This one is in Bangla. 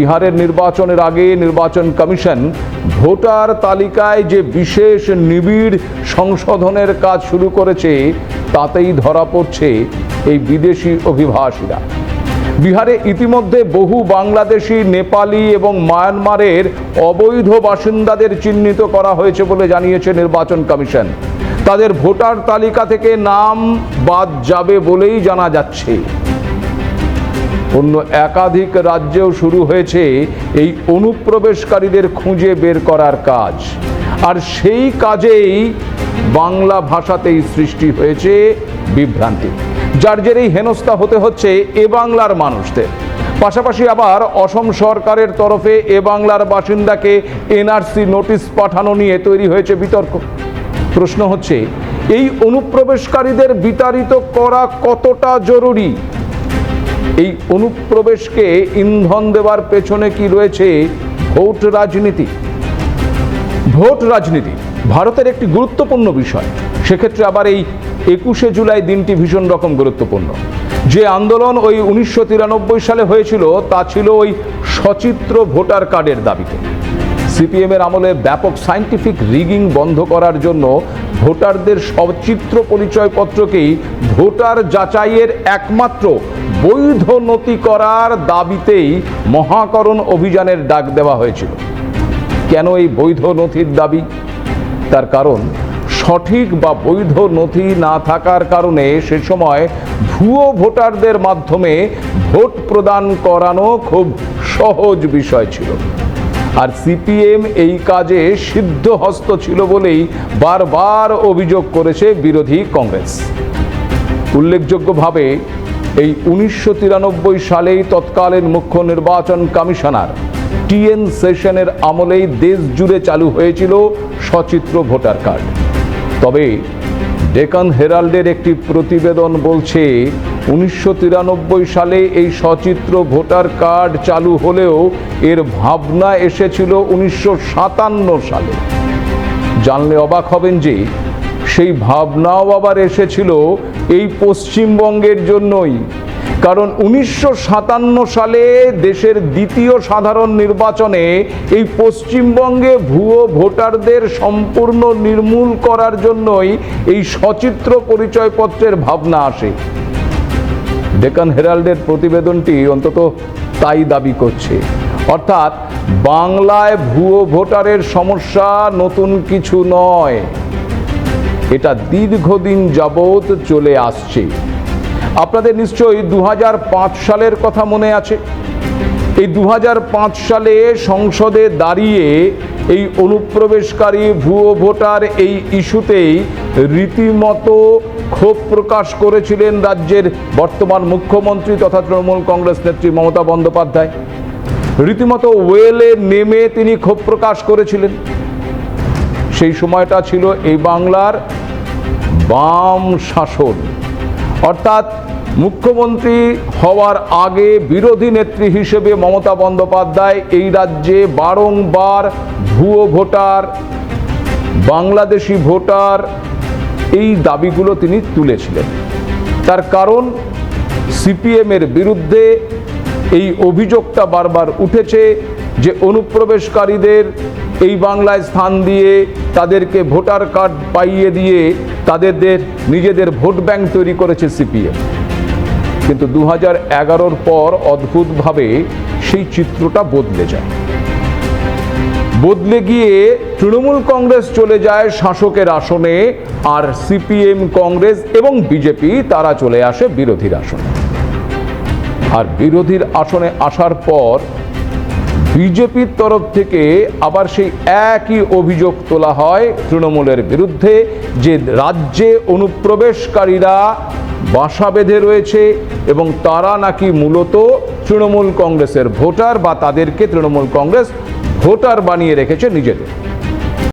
বিহারের নির্বাচনের আগে নির্বাচন কমিশন ভোটার তালিকায় যে বিশেষ নিবিড় সংশোধনের কাজ শুরু করেছে, তাতেই ধরা পড়ছে এই বিদেশি অভিবাসীরা। বিহারে ইতিমধ্যে বহু বাংলাদেশি, নেপালি এবং মায়ানমারের অবৈধ বাসিন্দাদের চিহ্নিত করা হয়েছে বলে জানিয়েছে নির্বাচন কমিশন। তাদের ভোটার তালিকা থেকে নাম বাদ যাবে বলেই জানা যাচ্ছে। অন্য একাধিক রাজ্যেও শুরু হয়েছে এই অনুপ্রবেশকারীদের খুঁজে বের করার কাজ। আর সেই কাজেই বাংলা ভাষাতেই সৃষ্টি হয়েছে বিভ্রান্তি, যার জেরেই হেনস্থা হতে হচ্ছে এ বাংলার মানুষদের। পাশাপাশি আবার অসম সরকারের তরফে এ বাংলার বাসিন্দাকে এনআরসি নোটিশ পাঠানো নিয়ে তৈরি হয়েছে বিতর্ক। প্রশ্ন হচ্ছে, এই অনুপ্রবেশকারীদের বিতাড়িত করা কতটা জরুরি? এই অনুপ্রবেশকে ইন্ধন দেওয়ার পেছনে কি রয়েছে ভোট রাজনীতি? ভোট রাজনীতি ভারতের একটি গুরুত্বপূর্ণ বিষয়। সেক্ষেত্রে আবার এই একুশে জুলাই দিনটি ভীষণ রকম গুরুত্বপূর্ণ। যে আন্দোলন ওই উনিশশো তিরানব্বই সালে হয়েছিল, তা ছিল ওই সচিত্র ভোটার কার্ডের দাবিতে। সিপিএমের আমলে ব্যাপক সায়েন্টিফিক রিগিং বন্ধ করার জন্য ভোটারদের সচিত্র পরিচয়পত্রকেই ভোটার যাচাইয়ের একমাত্র বৈধ নথি করার দাবিতেই মহাকরণ অভিযানের ডাক দেওয়া হয়েছিল। কেন এই বৈধ নথির দাবি? তার কারণ, সঠিক বা বৈধ নথি না থাকার কারণে সে সময় ভুয়ো ভোটারদের মাধ্যমে ভোট প্রদান করানো খুব সহজ বিষয় ছিল। আর সিপিএম এই কাজে সিদ্ধহস্ত ছিল বলেই বারবার অভিযোগ করেছে বিরোধী কংগ্রেস। উল্লেখযোগ্যভাবে, এই উনিশশো তিরানব্বই সালেই তৎকালীন মুখ্য নির্বাচন কমিশনার টিএন সেশনের আমলেই দেশ জুড়ে চালু হয়েছিল সচিত্র ভোটার কার্ড। তবে ডেকান হেরাল্ডের একটি প্রতিবেদন বলছে, উনিশশো তিরানব্বই সালে এই সচিত্র ভোটার কার্ড চালু হলেও এর ভাবনা এসেছিল উনিশশো সাতান্ন সালে। জানলে অবাক হবেন যে, সেই ভাবনাও আবার এসেছিল এই পশ্চিমবঙ্গের জন্যই। কারণ উনিশশো সাতান্ন সালে দেশের দ্বিতীয় সাধারণ নির্বাচনে এই পশ্চিমবঙ্গে ভুয়ো ভোটারদের সম্পূর্ণ নির্মূল করার জন্যই এই সচিত্র পরিচয়পত্রের ভাবনা আসে। ডেকান হেরাল্ডের প্রতিবেদনটি অন্তত তাই দাবি করছে। অর্থাৎ, বাংলায় ভুয়ো ভোটারের সমস্যা নতুন কিছু নয়। এটা দীর্ঘদিন যাবৎ চলে আসছে। আপনাদের নিশ্চয়ই দু হাজার পাঁচ সালের কথা মনে আছে। এই দু হাজার পাঁচ সালে সংসদে দাঁড়িয়ে এই অনুপ্রবেশকারী ভুয়ো ভোটার এই ইস্যুতেই রীতিমতো ক্ষোভ প্রকাশ করেছিলেন রাজ্যের বর্তমান মুখ্যমন্ত্রী তথা তৃণমূল কংগ্রেস নেত্রী মমতা বন্দ্যোপাধ্যায়। রীতিমতো ওয়েলে নেমে তিনি ক্ষোভ প্রকাশ করেছিলেন। সেই সময়টা ছিল এই বাংলার বাম শাসন। অর্থাৎ মুখ্যমন্ত্রী হওয়ার আগে বিরোধী নেত্রী হিসেবে মমতা বন্দ্যোপাধ্যায় এই রাজ্যে বারংবার ভুয়ো ভোটার, বাংলাদেশি ভোটার এই দাবিগুলো তিনি তুলেছিলেন। তার কারণ সিপিএমের বিরুদ্ধে এই অভিযোগটা বারবার উঠেছে। যে অনুপ্রবেশকারীদের এই বাংলায় স্থান দিয়ে তাদেরকে ভোটার কার্ড পাইয়ে দিয়ে তাদের নিজেদের ভোট ব্যাংক তৈরি করেছে সিপিএম। কিন্তু দু হাজার পর অদ্ভুতভাবে সেই চিত্রটা বদলে যায়। বদলে গিয়ে তৃণমূল কংগ্রেস চলে যায় শাসকের আসনে আর সিপিএম কংগ্রেস এবং বিজেপি তারা চলে আসে বিরোধীর আসনে। আর বিরোধীর আসনে আসার পর বিজেপির তরফ থেকে আবার সেই একই অভিযোগ তোলা হয় তৃণমূলের বিরুদ্ধে যে রাজ্যে অনুপ্রবেশকারীরা বাসা বেঁধে রয়েছে এবং তারা নাকি মূলত তৃণমূল কংগ্রেসের ভোটার বা তাদেরকে তৃণমূল কংগ্রেস ভোটার বানিয়ে রেখেছে নিজেদের।